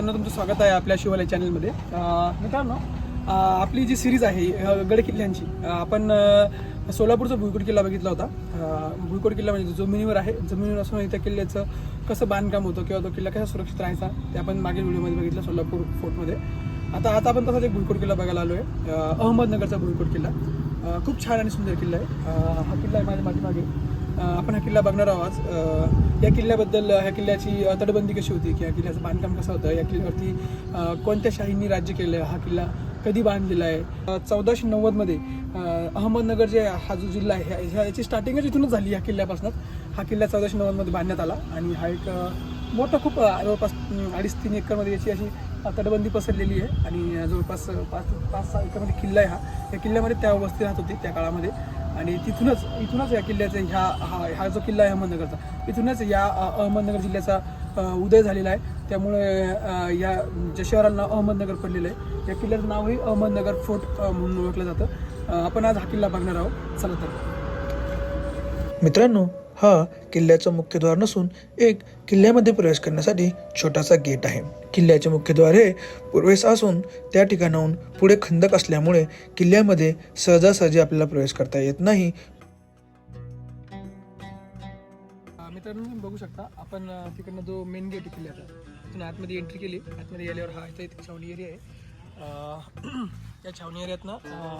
मित्रांनो तुमचं स्वागत आहे आपल्या शिवालय चॅनलमध्ये. मित्रांनो आपली जी सिरीज आहे गड किल्ल्यांची आपण सोलापूरचा भुईकोट किल्ला बघितला होता. भुईकोट किल्ला म्हणजे जमिनीवर आहे. जमिनीवर असून त्या किल्ल्याचं कसं बांधकाम होतं किंवा तो किल्ला कसा सुरक्षित राहायचा ते आपण मागील व्हिडिओमध्ये बघितलं सोलापूर फोर्टमध्ये. आता आता आपण तसाच एक भुईकोट किल्ला बघायला आलो आहे अहमदनगरचा भुईकोट किल्ला. खूप छान आणि सुंदर किल्ला आहे. हा किल्ला आहे माझ्या मागे. आपण हा किल्ला बघणार आहोत. या किल्ल्याबद्दल ह्या किल्ल्याची तटबंदी कशी होती? की किंवा किल्ल्याचं बांधकाम कसं होतं? या किल्ल्यावरती कोणत्या शाहींनी राज्य केलं? आहे हा किल्ला कधी बांधलेला आहे चौदाशे नव्वदमध्ये अहमदनगर जे हा जो जिल्हा आहे ह्या- ह्या- याची स्टार्टिंगच इथूनच झाली या किल्ल्यापासून. हा किल्ला चौदाशे नव्वदमध्ये बांधण्यात आला आणि हा एक मोठा खूप जवळपास अडीच तीन एकरमध्ये याची अशी तटबंदी पसरलेली आहे. आणि जवळपास पाच पाच सहा एकरमध्ये किल्ला आहे हा. या किल्ल्यामध्ये त्या वस्ती राहत होती त्या काळामध्ये. आणि तिथूनच इथूनच या किल्ल्याचा ह्या हा हा जो किल्ला आहे अहमदनगरचा इथूनच या अहमदनगर जिल्ह्याचा उदय झालेला आहे. त्यामुळे या ज्या शहराला नाव अहमदनगर पडलेलं आहे या किल्ल्याचं नावही अहमदनगर फोर्ट म्हणून ओळखलं जातं. आपण आज हा किल्ला बघणार आहोत. चला तर. मित्रांनो हा किल्ल्याचं मुख्यद्वार नसून एक किल्ल्यामध्ये प्रवेश करण्यासाठी छोटासा गेट आहे. किल्ल्याचे मुख्यद्वार हे पूर्वेस असून त्या ठिकाणाहून पुढे खंदक असल्यामुळे किल्ल्यामध्ये सहजासहजी आपल्याला प्रवेश करता येत नाही. मित्रांनो तुम्ही बघू शकता आपण तिकडनं जो मेन गेट आहे किल्ल्याचा तिथून आतमध्ये एंट्री केली. आतमध्ये गेल्यावर हा इथं इथे छावणी एरिया आहे. या छावणी एरियातनं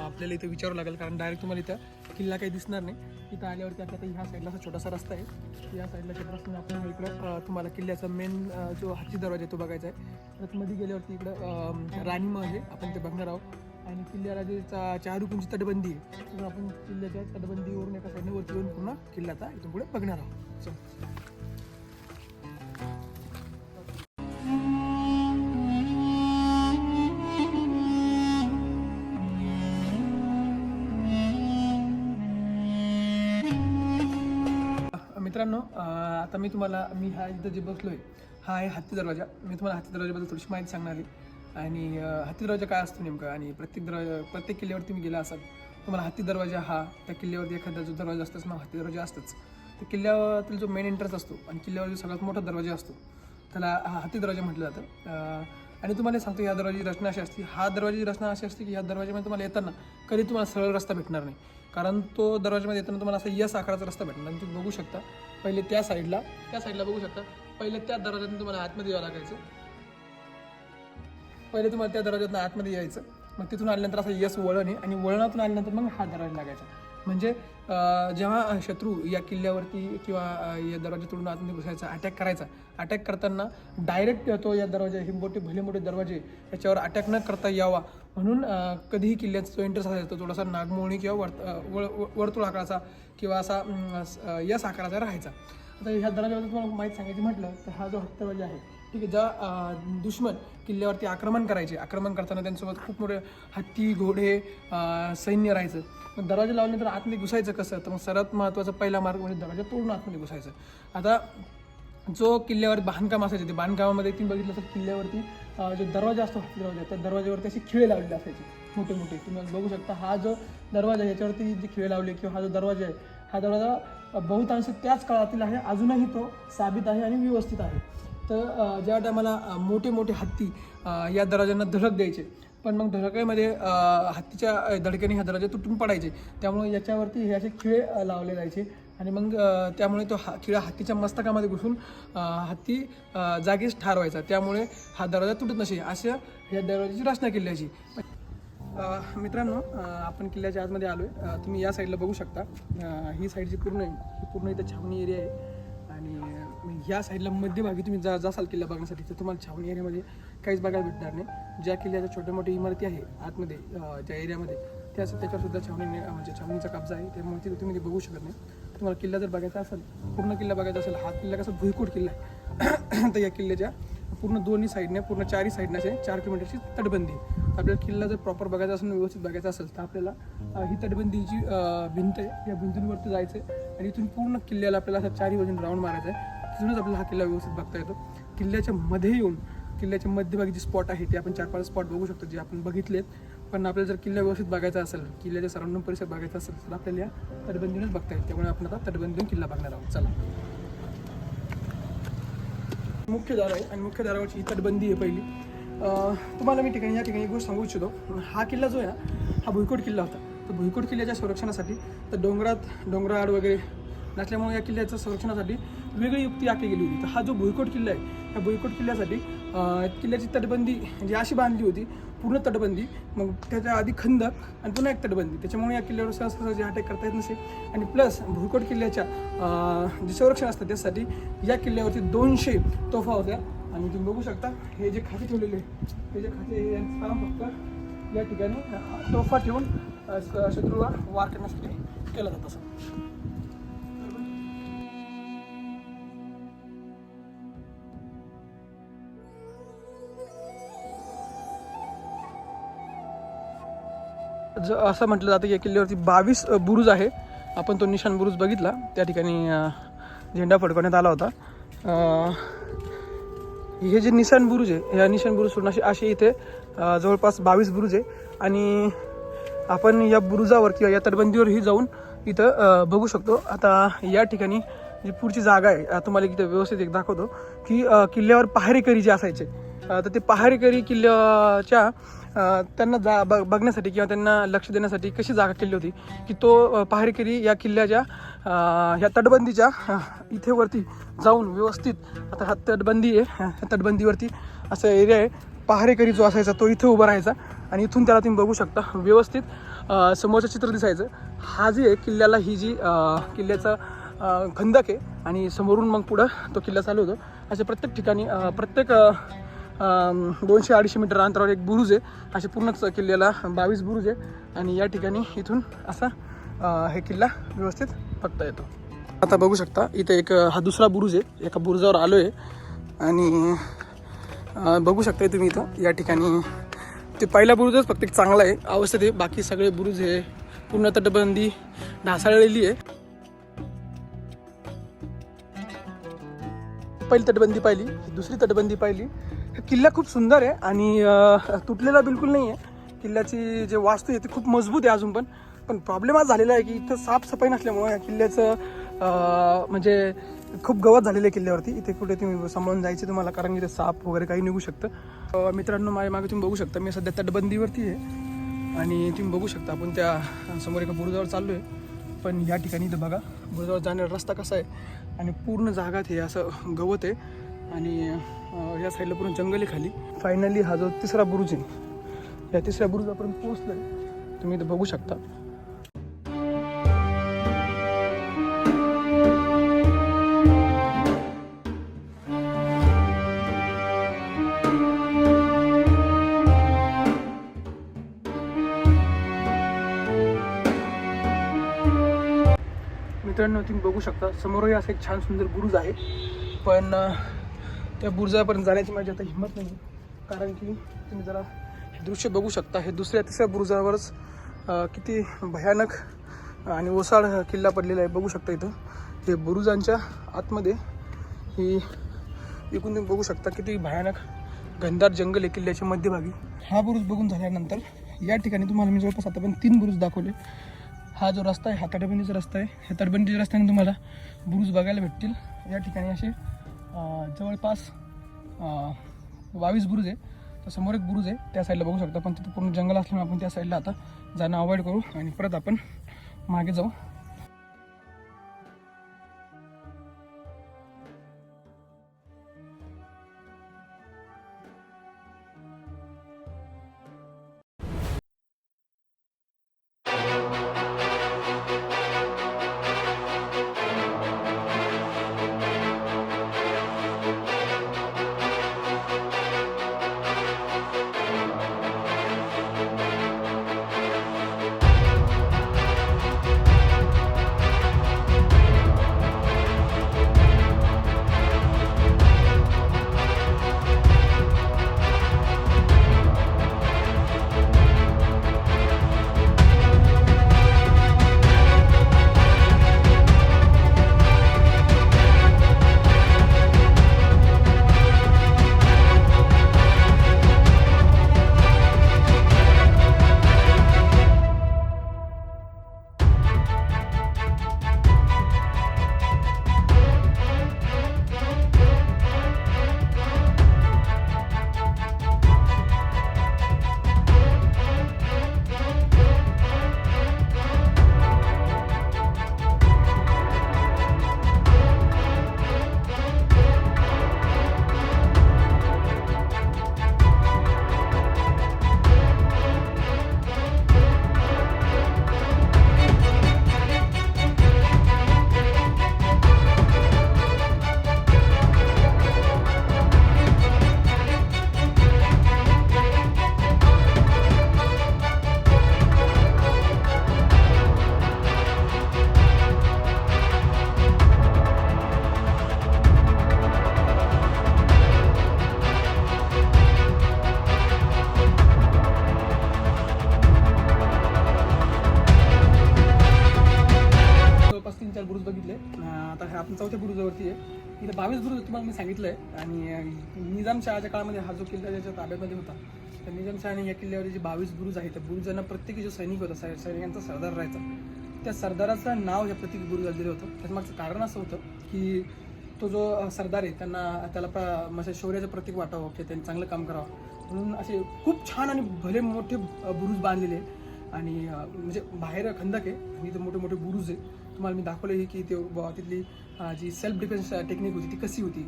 आपल्याला इथं विचारू लागेल कारण डायरेक्ट तुम्हाला इथं किल्ला काही दिसणार नाही. इथं आल्यावरती आपल्या ह्या साईडला असा छोटासा रस्ता आहे. या साईडला छोटा रस्ता आपण इकडं तुम्हाला किल्ल्याचा मेन जो हाती दरवाजा आहे तो बघायचा आहे. परत मध्ये गेल्यावरती इकडं राणी महल आहे. आपण ते बघणार आहोत. आणि किल्ल्याला जे चा चारुकुंची तटबंदी आहे. तर आपण किल्ल्याच्या तटबंदीवरून एका साईडने वरती येऊन पुन्हा किल्ल्याचा इथून पुढे बघणार आहोत. आता मी तुम्हाला मी हा इथं जे बसलो आहे हा आहे हत्ती दरवाजा. मी तुम्हाला हत्ती दरवाजाबद्दल थोडीशी माहिती सांगणार आहे. आणि हत्ती दरवाजा काय असतो नेमकं? आणि प्रत्येक दरवाजा प्रत्येक किल्ल्यावरती तुम्ही गेला असाल तुम्हाला हत्ती दरवाजा हा त्या किल्ल्यावरती एखादा जो दरवाजा असतोच ना हत्ती दरवाजा असतोच. तर किल्ल्यावरील जो मेन एंट्रन्स असतो आणि किल्ल्यावर जो सगळ्यात मोठा दरवाजा असतो त्याला हा हत्ती दरवाजा म्हटलं जातं. आणि तुम्हाला सांगतो या दरवाजाची रचना अशी असते हा दरवाजाची रचना अशी असते की या दरवाजामध्ये तुम्हाला येताना कधी तुम्हाला सरळ रस्ता भेटणार नाही. कारण तो दरवाजामध्ये येताना तुम्हाला असा यस आकाराचा रस्ता भेटणार आणि तुम्ही बघू शकता पहिले त्या साईडला त्या साईडला बघू शकता. पहिले त्या दरवाजातून तुम्हाला आतमध्ये यावं लागायचं. पहिले तुम्हाला त्या दरवाजातून आतमध्ये यायचं. मग तिथून आल्यानंतर असं यस वळण आहे आणि वळणातून आल्यानंतर मग हा दरवाजा लागायचा. म्हणजे जेव्हा शत्रू या किल्ल्यावरती किंवा या दरवाजा तोडून आतमध्ये घुसायचा अटॅक करायचा. अटॅक करताना डायरेक्ट तो या दरवाजा हे मोठे भले मोठे दरवाजे याच्यावर अटॅक न करता यावा. म्हणून कधीही किल्ल्याचा जो इंटरेस्ट असायचा तो थोडासा नागमोळणी किंवा वर्त वळ वर्तुळ आकाराचा किंवा असा यस आकाराचा राहायचा. आता ह्या दरवाजाबद्दल तुम्हाला माहिती सांगायची म्हटलं तर हा जो हत्ती आहे ठीक आहे ज्या दुश्मन किल्ल्यावरती आक्रमण करायचे आक्रमण करताना त्यांच्यासोबत खूप मोठे हत्ती घोडे सैन्य राहायचं. मग दरवाजा लावल्यानंतर आतमध्ये घुसायचं कसं? तर मग सर्वात महत्त्वाचा पहिला मार्ग म्हणजे दरवाजा तोडून आतमध्ये घुसायचं. आता जो किल्ल्यावर बांधकाम असायचे ते बांधकामामध्ये तुम्ही बघितलं तर किल्ल्यावरती जो दरवाजा असतो हत्ती दरवाजा त्या दरवाजावरती असे खिळे लावलेले असायचे मोठे मोठे तुम्ही बघू शकता हा जो दरवाजा आहे याच्यावरती जे खिळे लावले किंवा हा जो दरवाजा आहे हा दरवाजा बहुतांश त्याच काळातील आहे अजूनही तो साबित आहे आणि व्यवस्थित आहे. तर ज्या टायमाला मोठे मोठे हत्ती या दरवाज्यांना धडक द्यायचे पण मग धडकेमध्ये हत्तीच्या अं, धडकेने हा दरवाजा तुटून पडायचे त्यामुळे याच्यावरती हे असे खिळे लावले जायचे. आणि मग त्यामुळे तो हा खिळा हत्तीच्या मस्तकामध्ये घुसून हत्ती जागीच ठार व्हायचा त्यामुळे हा दरवाजा तुटत नसे अशा या दरवाजाची रचना किल्ल्याची मित्रांनो आपण किल्ल्याच्या आतमध्ये आलो आहे तुम्ही या साईडला बघू शकता. ही साईड जी पूर्ण आहे ही पूर्ण इथं छावणी एरिया आहे. आणि या साईडला मध्यभागी तुम्ही जा जासाल किल्ला बघण्यासाठी तर तुम्हाला छावणी एरियामध्ये काहीच बघायला भेटणार नाही. ज्या किल्ल्याच्या छोट्या मोठ्या इमारती आहे आतमध्ये त्या एरियामध्ये त्या त्याच्यावर सुद्धा छावणी म्हणजे छावणीचा कब्जा आहे. त्यामुळे तिथे तुम्ही ते बघू शकत नाही. तुम्हाला किल्ला जर बघायचा असेल पूर्ण किल्ला बघायचा असेल हा किल्ला कसा भुईकोट किल्ला आहे. तर या किल्ल्याच्या पूर्ण दोन्ही साईडने पूर्ण चारही साईडने असे चार किलोमीटरची तटबंदी आपल्याला किल्ला जर प्रॉपर बघायचा असेल व्यवस्थित बघायचा असेल तर आपल्याला ही तटबंदीची भिंत आहे. या भिंतींवरती जायचं आहे आणि इथून पूर्ण किल्ल्याला आपल्याला असं चारही बाजून राऊंड मारायचा आहे. तिथूनच आपल्याला हा किल्ला व्यवस्थित बघता येतो. किल्ल्याच्या मध्ये येऊन किल्ल्याच्या मध्यभागी जे स्पॉट आहे ते आपण चार पाच स्पॉट बघू शकतो जे आपण बघितलेत. पण आपल्याला जर किल्ला व्यवस्थित बघायचा असेल किल्ल्याच्या सराउंडिंग परिसर बघायचा असेल तर आपल्याला या तटबंदीनेच बघता येईल. त्यामुळे आपण आता तटबंदीतून किल्ला बघणार आहोत. चला. मुख्य दार आहे आणि मुख्य दारावरची ही तटबंदी आहे पहिली. तुम्हाला मी ठिकाणी या ठिकाणी गोष्ट सांगू इच्छितो. हा किल्ला जो आहे ना हा भुईकोट किल्ला होता. तर भुईकोट किल्ल्याच्या संरक्षणासाठी तर डोंगरात डोंगराआड वगैरे नसल्यामुळे या किल्ल्याच्या संरक्षणासाठी वेगळी युक्ती आखली गेली होती. तर हा जो भुईकोट किल्ला आहे त्या भुईकोट किल्ल्यासाठी किल्ल्याची तटबंदी म्हणजे अशी बांधली होती पूर्ण तटबंदी मग त्याच्या आधी खंदक आणि पुन्हा एक तटबंदी. त्याच्यामुळे या किल्ल्यावर सहज अटॅक करता येत नसे. आणि प्लस भुरकोट किल्ल्याच्या जे संरक्षण असतं त्यासाठी या किल्ल्यावरती दोनशे तोफा होत्या. आणि तुम्ही बघू शकता हे जे खाते ठेवलेले आहे, हे जे खाते हे काम फक्त. या ठिकाणी तोफा ठेवून शत्रूला वार करण्यासाठी केला जात असं. ज असं म्हटलं जातं की या किल्ल्यावरती बावीस बुरुज आहे. आपण तो निशाण बुरुज बघितला. त्या ठिकाणी झेंडा फडकवण्यात आला होता. हे जे निशाण बुरुज आहे या निशान बुरुज सोडून असे असे इथे जवळपास बावीस बुरुज आहे. आणि आपण या बुरुजावर किंवा या तटबंदीवरही जाऊन इथं बघू शकतो. आता या ठिकाणी जी पुढची जागा आहे तुम्हाला इथं व्यवस्थित एक दाखवतो की किल्ल्यावर पहारेकरी जे असायचे तर ते पहारेकरी किल्ल्याच्या त्यांना जा ब बघण्यासाठी किंवा त्यांना लक्ष देण्यासाठी कशी जागा केली होती की तो पहारेकरी या किल्ल्याच्या ह्या तटबंदीच्या इथे वरती जाऊन व्यवस्थित आता हा तटबंदी आहे ह्या तटबंदीवरती असं एरिया आहे पहारेकरी जो असायचा तो इथे उभा राहायचा आणि इथून त्याला तुम्ही बघू शकता व्यवस्थित समोरचं चित्र दिसायचं. हा जे आहे किल्ल्याला ही जी किल्ल्याचा खंदक आहे आणि समोरून मग पुढं तो किल्ला चालू होतो. अशा प्रत्येक ठिकाणी प्रत्येक दोनशे अडीचशे मीटर अंतरावर एक बुरुज आहे. असे पूर्णच किल्ल्याला बावीस बुरुज आहे. आणि या ठिकाणी इथून असा हे किल्ला व्यवस्थित बघता येतो. आता बघू शकता इथे एक हा दुसरा बुरुज आहे. एका बुरुजावर आलो आहे आणि बघू शकताय तुम्ही इथं या ठिकाणी. ते पहिला बुरुजच फक्त एक चांगला आहे. अवस्थेत आहे. बाकी सगळे बुरुज हे पूर्ण तटबंदी ढासाळलेली आहे. पहिली तटबंदी पाहिली दुसरी तटबंदी पाहिली. किल्ला खूप सुंदर आहे आणि तुटलेला बिलकुल नाही आहे किल्ल्याची जे वास्तू आहे ती खूप मजबूत आहे अजून पण. पण प्रॉब्लेम हा झालेला आहे की इथं साफसफाई नसल्यामुळे या किल्ल्याचं म्हणजे खूप गवत झालेलं आहे किल्ल्यावरती. इथे कुठे तुम्ही सांभाळून जायचे तुम्हाला कारण इथे साप वगैरे काही निघू शकतं. मित्रांनो माझ्या मागे तुम्ही बघू शकता मी सध्या तटबंदीवरती आहे. आणि तुम्ही बघू शकता आपण त्या समोर एका बुरुजावर चाललो आहे पण या ठिकाणी इथं बघा बुरुजावर जाणारा रस्ता कसा आहे. आणि पूर्ण जागात हे असं गवत आहे. आणि या साईडला पूर्ण जंगल आहे खाली. फायनली हा जो तिसरा बुरुज आहे या तिसऱ्या बुरुजापर्यंत पोहोचलो आहे तुम्ही इथं बघू शकता. मित्रांनो तुम्ही बघू शकता समोरही असं एक छान सुंदर बुरुज आहे. पण त्या बुरुजापर्यंत जाण्याची माझी आता हिंमत नाही. कारण की तुम्ही जरा हे दृश्य बघू शकता. हे दुसऱ्या तिसऱ्या बुरुजावरच किती भयानक आणि ओसाड किल्ला पडलेला आहे. बघू शकता इथं. हे बुरुजांच्या आतमध्ये ही एकूण तुम्ही बघू शकता किती भयानक घनदार जंगल आहे किल्ल्याच्या मध्यभागी. हा बुरुज बघून झाल्यानंतर या ठिकाणी तुम्हाला मी जवळपास आता पण तीन बुरुज दाखवले. हा जो रस्ता आहे हा तटबंदीचा रस्ता आहे. ह्या तटबंदीच्या रस्त्याने तुम्हाला बुरुज बघायला भेटतील. या ठिकाणी असे जवळपास बावीस बुरुज आहे. तर समोर एक बुरुज आहे त्या साईडला बघू शकता. पण तिथं पूर्ण जंगल असल्यामुळे आपण त्या साईडला आता जाणं अवॉइड करू आणि परत आपण मागे जाऊ. आता हे आपण चौथ्या बुरुजावरती आहे. इथं बावीस बुरुज तुम्हाला मी सांगितलं आहे आणि निजामशहाच्या काळामध्ये हा जो किल्ला त्याच्या ताब्यामध्ये होता तर निजामशहाने या किल्ल्यावर जे बावीस बुरुज आहेत त्या बुरुजांना प्रत्येकी जो सैनिक होता सैनिकांचा सरदार राहायचा. त्या सरदाराचं नाव या प्रत्येक बुरुजाला दिलं होतं. त्याच्यामागचं कारण असं होतं की तो जो सरदार आहे त्यांना त्याला प्र- म्हणजे शौर्याचं प्रतीक वाटावं की त्यांनी चांगलं काम करावं. म्हणून असे खूप छान आणि भले मोठे बुरुज बांधलेले आणि म्हणजे बाहेर खंदक आहे आणि इथं मोठे मोठे बुरुज आहे तुम्हाला मी दाखवलं आहे की ते तिथली जी सेल्फ डिफेन्स टेक्निक होती ती कशी होती.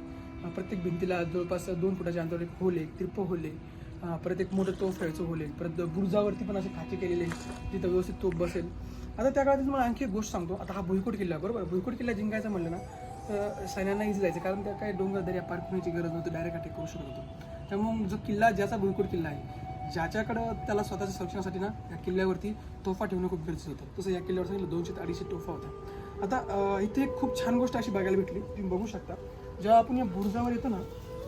प्रत्येक भिंतीला जवळपास दोन फुटाच्या अंतरावर एक होले त्रिप्प एक तिरपं आहे. परत एक मोठं तोफ ठेवायचं होले परत बुरुजावरती पण असे खाचे केलेले तिथं व्यवस्थित तोफ बसेल. आता त्या काळात तुम्हाला आणखी एक गोष्ट सांगतो. आता हा भुईकोट किल्ला बरोबर? भुईकोट किल्ला जिंकायचं म्हणलं ना तर सैन्यांना इझी जायचं. कारण त्या काही डोंगर दर्या पार करण्याची गरज नव्हती डायरेक्ट अटॅक करू शकत होतो. त्यामुळे जो किल्ला ज्याचा भुईकोट किल्ला आहे ज्याच्याकडं त्याला स्वतःच्या संरक्षणासाठी ना या किल्ल्यावरती तोफा ठेवणं खूप गरजेचं होतं. तसं या किल्ल्यावर सांगितलं दोनशे ते अडीचशे तोफा होता. आता इथे एक खूप छान गोष्ट अशी बघायला भेटली तुम्ही बघू शकता. जेव्हा आपण या बुरुजावर येतो ना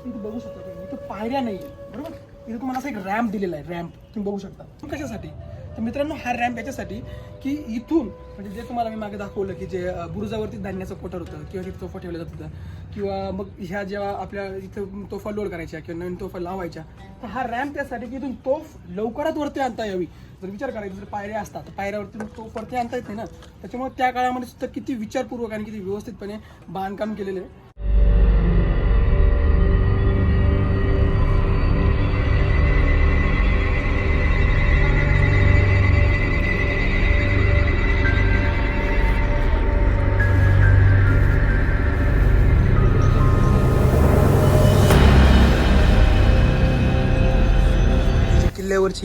इथे बघू शकता तुम्ही. इथं पायऱ्या नाही आहे बरोबर? इथं तुम्हाला असा एक रॅम्प दिलेला आहे रॅम्प तुम्ही बघू शकता. कशासाठी? तर मित्रांनो हा रॅम्प याच्यासाठी की इथून म्हणजे जे तुम्हाला मी मागे दाखवलं की जे बुरुजावरती धान्याचं कोटर होतं किंवा तिथे तोफा ठेवलं जात होतं किंवा मग ह्या जेव्हा आपल्या इथं तोफा लोड करायच्या किंवा नवीन तोफा लावायच्या तर हा रॅम्प त्यासाठी की इथून तोफ लवकरात वरती आणता यावी. जर विचार करायचा जर पायऱ्या असतात तर पायऱ्यावरती तोफ वरती आणता येत नाही ना. त्याच्यामुळे त्या काळामध्ये सुद्धा किती विचारपूर्वक आणि किती व्यवस्थितपणे बांधकाम केलेलं आहे.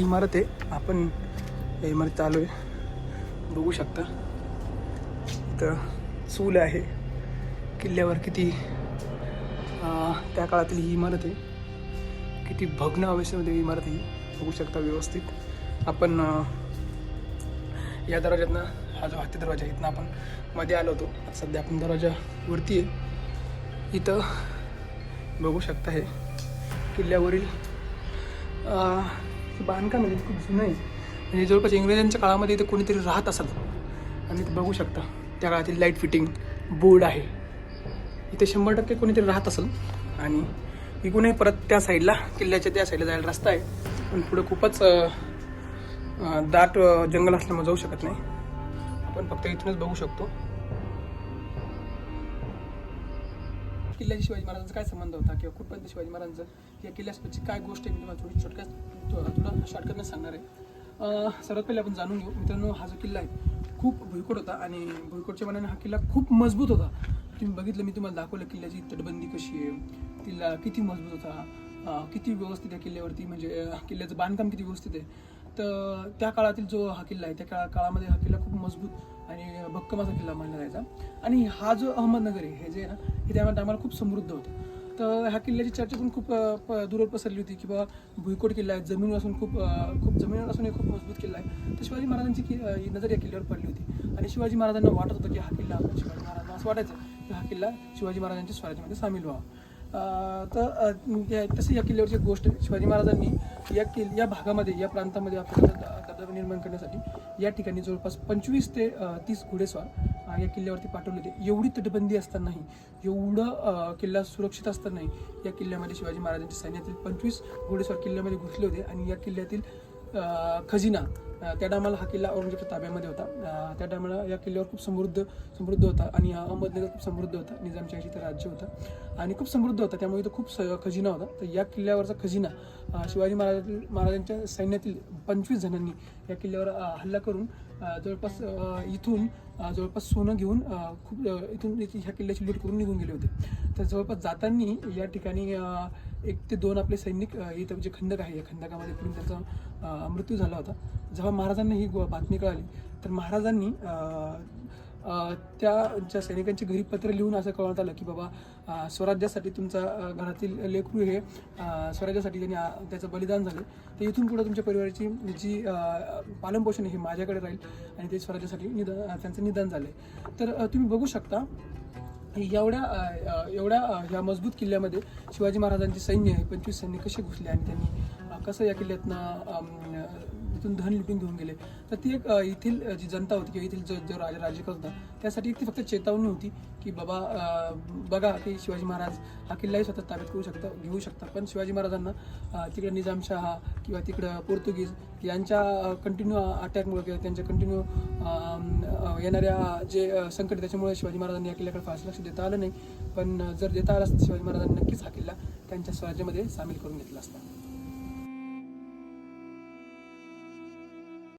इमारत आहे. आपण या इमारतीत आलो आहे बघू शकता. इथं चूल आहे. किल्ल्यावर किती त्या काळातली ही इमारत आहे. किती भग्न अवस्थेमध्ये इमारत आहे. ही. बघू शकता व्यवस्थित. आपण या दरवाज्यातनं हा जो हत्ती दरवाजा आहे इथनं आपण मध्ये आलो होतो. आता सध्या आपण दरवाजा वरती आहे. इथं बघू शकता हे किल्ल्यावरील हे बांधकाम आहे खूप जुनं आहे म्हणजे जवळपास इंग्रजांच्या काळामध्ये इथे कोणीतरी राहत असेल आणि ते बघू शकता त्या काळातील लाइट फिटिंग बोर्ड आहे. इथे शंभर टक्के कोणीतरी राहत असेल आणि इकूनही परत त्या साईडला किल्ल्याच्या त्या साईडला जायला रस्ता आहे. पण पुढे खूपच दाट जंगल असल्यामुळे जाऊ शकत नाही. आपण फक्त इथूनच बघू शकतो. किल्ल्याशी शिवाजी महाराजांचा काय संबंध होता किंवा कुठपर्यंत शिवाजी महाराजांचं या किल्ल्याची काय गोष्ट आहे? मी तुम्हाला थोडी शॉर्टकट थोडं शॉर्टकटनं सांगणार आहे. सर्वात पहिले आपण जाणून घेऊ. मित्रांनो हा जो किल्ला आहे खूप भुईकोट होता आणि भुईकोटच्या मनाने हा किल्ला खूप मजबूत होता. तुम्ही बघितलं मी तुम्हाला दाखवलं किल्ल्याची तटबंदी कशी आहे किल्ला किती मजबूत होता किती व्यवस्थित आहे किल्ल्यावरती म्हणजे किल्ल्याचं बांधकाम किती व्यवस्थित आहे. तर त्या काळातील जो हा किल्ला आहे त्या काळा काळामध्ये हा किल्ला खूप मजबूत आणि भक्कम असा किल्ला मानला जायचा. आणि हा जो अहमदनगर आहे हे जे आहे ना हे त्या टायमाला खूप समृद्ध होतं. तर ह्या किल्ल्याची चर्चा पण खूप प- दूरवर पसरली होती की भुईकोट किल्ला आहे जमीन असून खूप खूप जमिनीवर असून एक खूप मजबूत किल्ला आहे. तर शिवाजी महाराजांची कि ही नजर या किल्ल्यावर पडली होती. आणि शिवाजी महाराजांना वाटत होतं की हा किल्ला आपण शिवाजी महाराजांना असं वाटायचं की हा किल्ला शिवाजी महाराजांच्या स्वराज्यामध्ये सामील व्हावा. तर या- तसं या किल्ल्यावरची एक गोष्ट शिवाजी महाराजांनी या किल या भागामध्ये या प्रांतामध्ये आपल्याला द- निर्माण करण्यासाठी या ठिकाणी जवळपास पंचवीस ते तीस घोडेस्वार या किल्ल्यावरती पाठवले होते. एवढी तटबंदी असतानाही एवढं किल्ला सुरक्षित असतानाही या किल्ल्यामध्ये शिवाजी महाराजांच्या सैन्यातील पंचवीस घोडेस्वार किल्ल्यामध्ये घुसले होते आणि या किल्ल्यातील खजिना. त्या टायमाला हा किल्ला औरंगजेबच्या ताब्यामध्ये होता. त्या टायमाला या किल्ल्यावर खूप समृद्ध समृद्ध होता आणि हा अहमदनगर खूप समृद्ध होता. निजामशाही इथं राज्य होतं. आणि खूप समृद्ध होता. त्यामुळे इथं खूप स- खजिना होता. तर या किल्ल्यावरचा खजिना शिवाजी महाराज महाराजांच्या सैन्यातील पंचवीस जणांनी या किल्ल्यावर हल्ला करून जवळपास इथून जवळपास सोनं घेऊन खूप इथून ह्या किल्ल्याची लूट करून निघून गेले होते. तर जवळपास जाताना या ठिकाणी एक ते दोन आपले सैनिक इथं जे खंदक आहे या खंदकामध्ये पडून त्यांचा मृत्यू झाला होता. जेव्हा महाराजांना ही गो- बातमी कळाली तर महाराजांनी त्या ज्या सैनिकांची घरी पत्र लिहून असं कळवण्यात आलं की बाबा स्वराज्यासाठी तुमचा घरातील लेकरू हे स्वराज्यासाठी त्यांनी त्याचं बलिदान झालं. तर इथून पुढे तुमच्या परिवाराची जी पालनपोषण आहे हे माझ्याकडे राहील आणि ते स्वराज्यासाठी निदान त्यांचं निदान झालं तर तुम्ही बघू शकता एवढ्या एवढ्या या मजबूत किल्ल्यामध्ये शिवाजी महाराजांचे सैन्य आहे पंचवीस सैन्य कसे घुसले आणि त्यांनी कसं या किल्ल्यातनं तिथून धन लुटून घेऊन गेले. तर ती एक येथील जी जनता होती किंवा येथील जो जो राजा राज्य होता त्यासाठी ती फक्त चेतावणी होती की बाबा बघा की शिवाजी महाराज हा किल्लाही स्वतः ताब्यात करू शकता घेऊ शकता. पण शिवाजी महाराजांना तिकडं निजामशाह निजामशहा किंवा तिकडं पोर्तुगीज यांच्या कंटिन्यू अटॅकमुळे किंवा त्यांच्या कंटिन्यू येणाऱ्या जे संकट त्याच्यामुळे शिवाजी महाराजांनी या किल्ल्याकडे फारसं लक्ष देता आलं नाही. पण जर देता आलं असतं शिवाजी महाराजांनी नक्कीच हा किल्ला त्यांच्या स्वराज्यामध्ये सामील करून घेतला असता.